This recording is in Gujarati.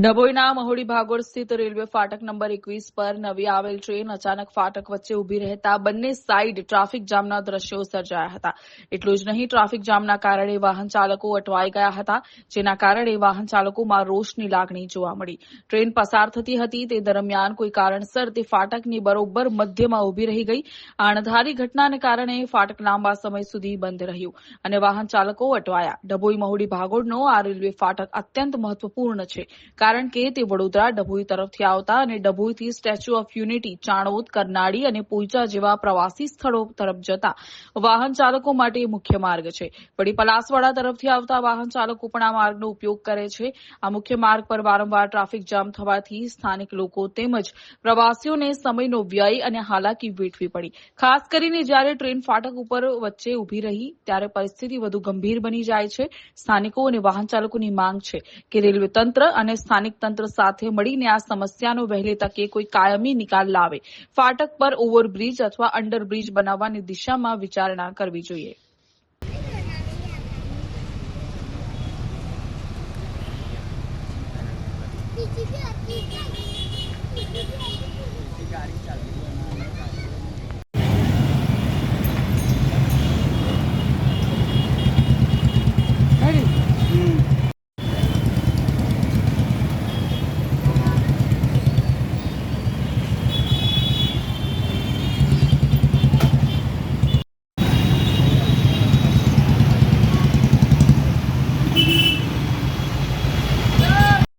ડભોઈના મહોડી ભાગોળ સ્થિત રેલવે ફાટક નંબર એકવીસ પર નવી આવેલ ટ્રેન અચાનક ફાટક વચ્ચે ઊભી રહેતા બંને સાઇડ ટ્રાફિક જામના દ્રશ્યો સર્જાયા હતા. એટલું જ નહીં ટ્રાફિક જામના કારણે વાહન ચાલકો અટવાઈ ગયા હતા, જેના કારણે વાહન ચાલકોમાં રોષની લાગણી જોવા મળી. ટ્રેન પસાર થતી હતી, તે દરમિયાન કોઈ કારણસર તે ફાટકની બરોબર મધ્યમાં ઊભી રહી ગઈ. આ અણધારી ઘટનાને કારણે ફાટક લાંબા સમય સુધી બંધ રહ્યું અને વાહન ચાલકો અટવાયા. ડભોઈ મહોડી ભાગોળનો આ રેલવે ફાટક અત્યંત મહત્વપૂર્ણ છે. કારણ કે તે વડોદરા ડભોઈ તરફથી આવતા અને ડભોઈથી statue of unity, Chanod, Karnali અને પોઈચા જેવા પ્રવાસી સ્થળો તરફ જતા વાહન ચાલકો માટે મુખ્ય માર્ગ છે. વળી પલાસવાડા તરફથી આવતા વાહન ચાલકો પણ આ માર્ગનો ઉપયોગ કરે છે. આ મુખ્ય માર્ગ પર વારંવાર ટ્રાફિક જામ થવાથી સ્થાનિક લોકો તેમજ પ્રવાસીઓને સમયનો વ્યય અને હાલાકી વેઠવી પડી. ખાસ કરીને જ્યારે ટ્રેન ફાટક ઉપર વચ્ચે ઊભી રહી, ત્યારે પરિસ્થિતિ વધુ ગંભીર બની જાય છે. સ્થાનિકો અને વાહન ચાલકોની માંગ છે કે રેલવે તંત્ર અને સ્થાનિક તંત્ર સાથે મળીને આ સમસ્યાનો વહેલી તકે કોઈ કાયમી નિકાલ લાવે. ફાટક પર ઓવરબ્રિજ અથવા અંડરબ્રિજ બનાવવાની દિશામાં વિચારણા કરવી જોઈએ. Thank હતી